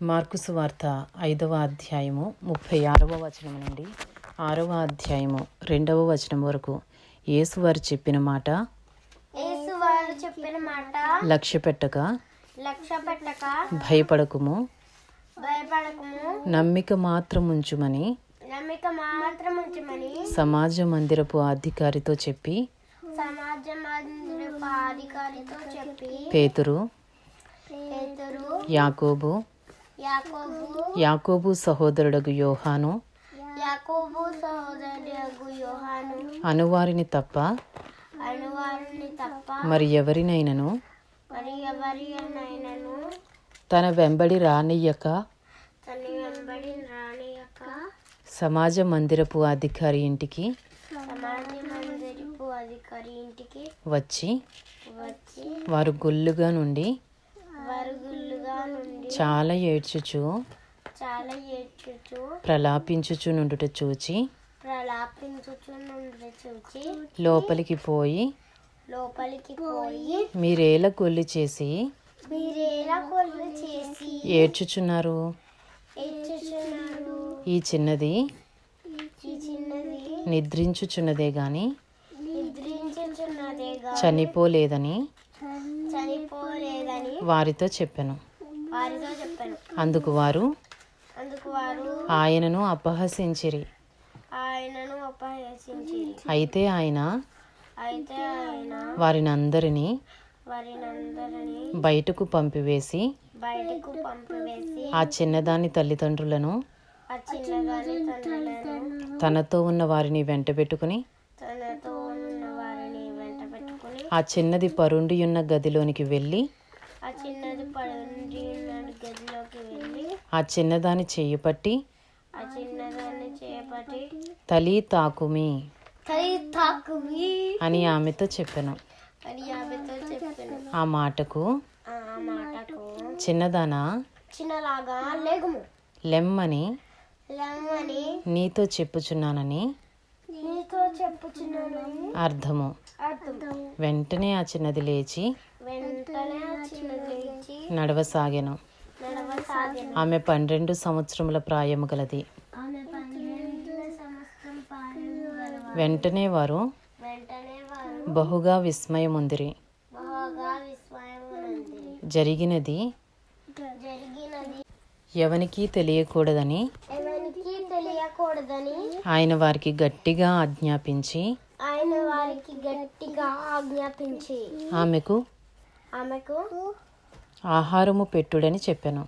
మార్కుసు వార్త ఐదవ అధ్యాయము ముప్పై ఆరవ వచనం నుండి ఆరవ అధ్యాయము రెండవ వచనం వరకు యేసు వారు చెప్పిన మాట చెప్పిన మాట లక్ష్య పెట్టక లక్ష్య పెట్టక భయపడకుము భయపడకము నమ్మిక మాత్రం ఉంచుమని నమ్మిక మాత్రం ఉంచమని సమాజ మందిరపు అధికారితో చెప్పి సమాజ మందిరపు అధికారితో చెప్పి పేతురు పేతురు యాకోబు యాకోబు సహోదరుడగు యోహాను యాకోబు సహోదరుడు యోహాను అనువారిని తప్ప అనువారిని తప్ప మరి ఎవరినైనను? మరి ఎవరినైనను? తన వెంబడి రానియ్యక తన వెంబడి సమాజ మందిరపు అధికారి ఇంటికి సమాజ మందిరపు అధికారి ఇంటికి వచ్చి వచ్చి వారు గుల్లుగా నుండి నుండి చాలా ఏడ్చుచు చాలా ఏడ్చుచు ప్రలాపించుచు నుండుట చూచి ప్రలాపించుచు నుండి చూచి లోపలికి పోయి లోపలికి పోయి మీరేల గొల్లి చేసి మీరేలా కొలు చేసి ఏడ్చుచున్నారు? ఏడ్చుచున్నారు. ఈ చిన్నది ఈ చిన్నది నిద్రించుచున్నదే గాని నిద్రించుచున్నదేగా చనిపోలేదని చనిపోలేదని చెప్పాను వారితో చెప్పాను. అందుకు వారు ఆయనను అపహసించిరి అయితే ఆయన వారినందరినీ బయటకు పంపివేసి ఆ చిన్నదాని తల్లిదండ్రులను తనతో ఉన్న వారిని వెంటబెట్టుకుని తనతో ఉన్న వారిని వెంట పెట్టుకుని ఆ చిన్నది పరుండి ఉన్న గదిలోనికి వెళ్ళి ఆ గదిలోకి వెళ్ళి చిన్నదాని చెయ్యి పట్టి ఆ చిన్నదాన్ని చేపట్టి తలి తాకుమి తల్లి అని ఆమెతో చెప్పాను. అని ఆమెతో చెప్పాను. ఆ మాటకు ఆ మాటకు చిన్నదానా? చిన్నలాగా లేగుము. లెమ్మని లమ్మని నీతో చెప్పుచున్నానని నీతో అర్థము. అర్థం వెంటనే ఆ చిన్నది లేచి వెంటనే ఆ చిన్నది లేచి నడవసాగెను నడవసాగాను. ఆమె పన్నెండు సంవత్సరముల ప్రాయము గలది. వెంటనే వారు బహుగా విస్మయముందిరి. జరిగినది ఎవనికి తెలియకూడదని ఆయన వారికి గట్టిగా ఆజ్ఞాపించి ఆయన వారికి గట్టిగా ఆజ్ఞాపించి ఆమెకు ఆమెకు ఆహారము పెట్టడని చెప్పాను.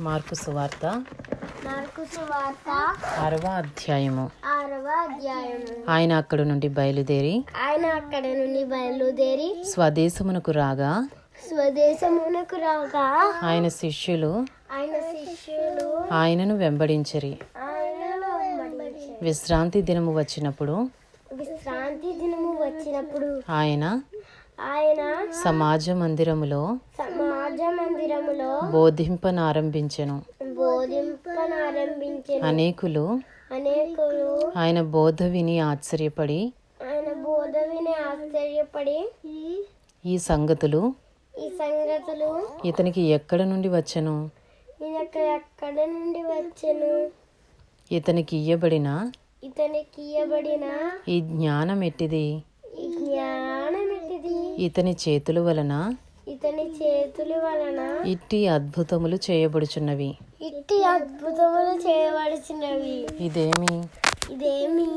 మార్కు సువార్త మార్కు సువార్త ఆరవ అధ్యాయము. ఆరవ అధ్యాయము. ఆయన అక్కడి నుండి బయలుదేరి ఆయన అక్కడ నుండి బయలుదేరి స్వదేశమునకు రాగా స్వదేశమునకు రాగా ఆయన శిష్యులు ఆయన శిష్యులు ఆయనను వెంబడించిరి. ఆయనను వెంబడించారు. విశ్రాంతి దినము వచ్చినప్పుడు విశ్రాంతి దినము వచ్చినప్పుడు ఆయన ఆయన సమాజ మందిరములో మందిరములో బోధింపనారంభించెను. బోధింపనారంభించిన. అనేకులు అనేకులు ఆయన బోధ విని ఆశ్చర్యపడి ఆయన బోధ విని ఆశ్చర్యపడి ఈ సంగతులు ఈ సంగతులు ఇతనికి ఎక్కడ నుండి వచ్చెను? ఎక్కడ నుండి వచ్చెను? ఇతనికి ఇయ్యబడిన ఇతనికి ఇయ్యబడిన ఈ జ్ఞానం ఎట్టిది ఈ జ్ఞానం ఎట్టిది ఇతని చేతుల వలన ఇతని చేతుల వలన ఇట్టి అద్భుతములు చేయబడుచున్నవి. ఇట్టి అద్భుతములు చేయవలసినవి ఇదేమి? ఇదేమి?